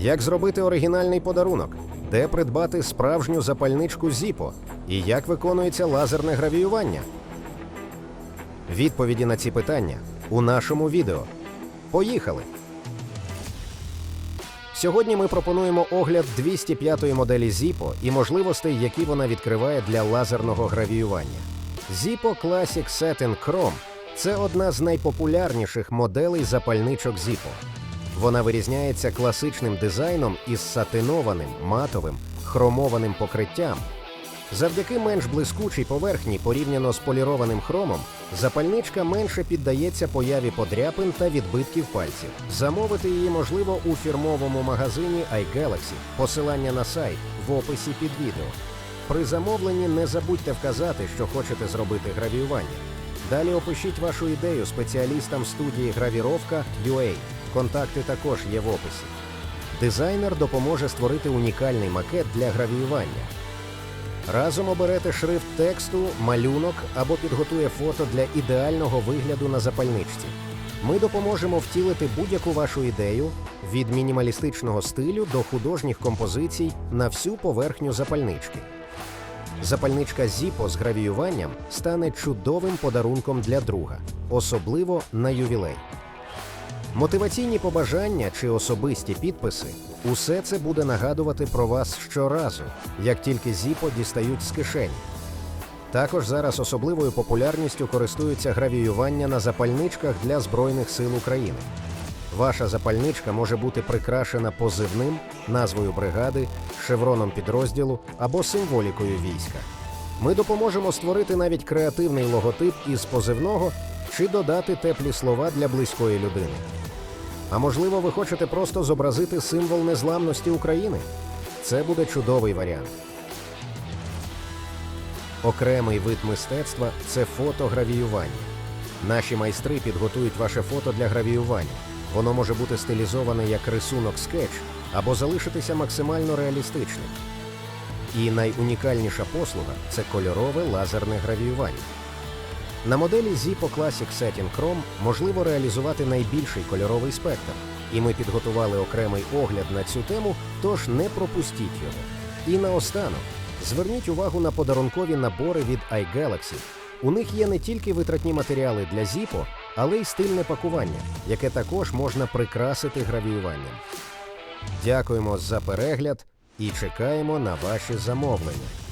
Як зробити оригінальний подарунок? Де придбати справжню запальничку Zippo? І як виконується лазерне гравіювання? Відповіді на ці питання у нашому відео. Поїхали! Сьогодні ми пропонуємо огляд 205-ї моделі Zippo і можливостей, які вона відкриває для лазерного гравіювання. Zippo Classic Satin Chrome – це одна з найпопулярніших моделей запальничок Zippo. Вона вирізняється класичним дизайном із сатинованим, матовим, хромованим покриттям. Завдяки менш блискучій поверхні порівняно з полірованим хромом, запальничка менше піддається появі подряпин та відбитків пальців. Замовити її можливо у фірмовому магазині iGalaxy, посилання на сайт в описі під відео. При замовленні не забудьте вказати, що хочете зробити гравіювання. Далі опишіть вашу ідею спеціалістам студії Гравіровка UA. Контакти також є в описі. Дизайнер допоможе створити унікальний макет для гравіювання. Разом оберете шрифт тексту, малюнок або підготує фото для ідеального вигляду на запальничці. Ми допоможемо втілити будь-яку вашу ідею від мінімалістичного стилю до художніх композицій на всю поверхню запальнички. Запальничка Zippo з гравіюванням стане чудовим подарунком для друга, особливо на ювілей. Мотиваційні побажання чи особисті підписи усе це буде нагадувати про вас щоразу, як тільки Zippo дістають з кишені. Також зараз особливою популярністю користуються гравіювання на запальничках для Збройних сил України. Ваша запальничка може бути прикрашена позивним, назвою бригади, шевроном підрозділу або символікою війська. Ми допоможемо створити навіть креативний логотип із позивного чи додати теплі слова для близької людини. А можливо, ви хочете просто зобразити символ незламності України? Це буде чудовий варіант. Окремий вид мистецтва це фотогравіювання. Наші майстри підготують ваше фото для гравіювання. Воно може бути стилізоване як рисунок скетч або залишитися максимально реалістичним. І найунікальніша послуга це кольорове лазерне гравіювання. На моделі Zippo Classic Satin Chrome можливо реалізувати найбільший кольоровий спектр, і ми підготували окремий огляд на цю тему, тож не пропустіть його. І наостанок зверніть увагу на подарункові набори від iGalaxy. У них є не тільки витратні матеріали для Zippo, але й стильне пакування, яке також можна прикрасити гравіюванням. Дякуємо за перегляд і чекаємо на ваші замовлення.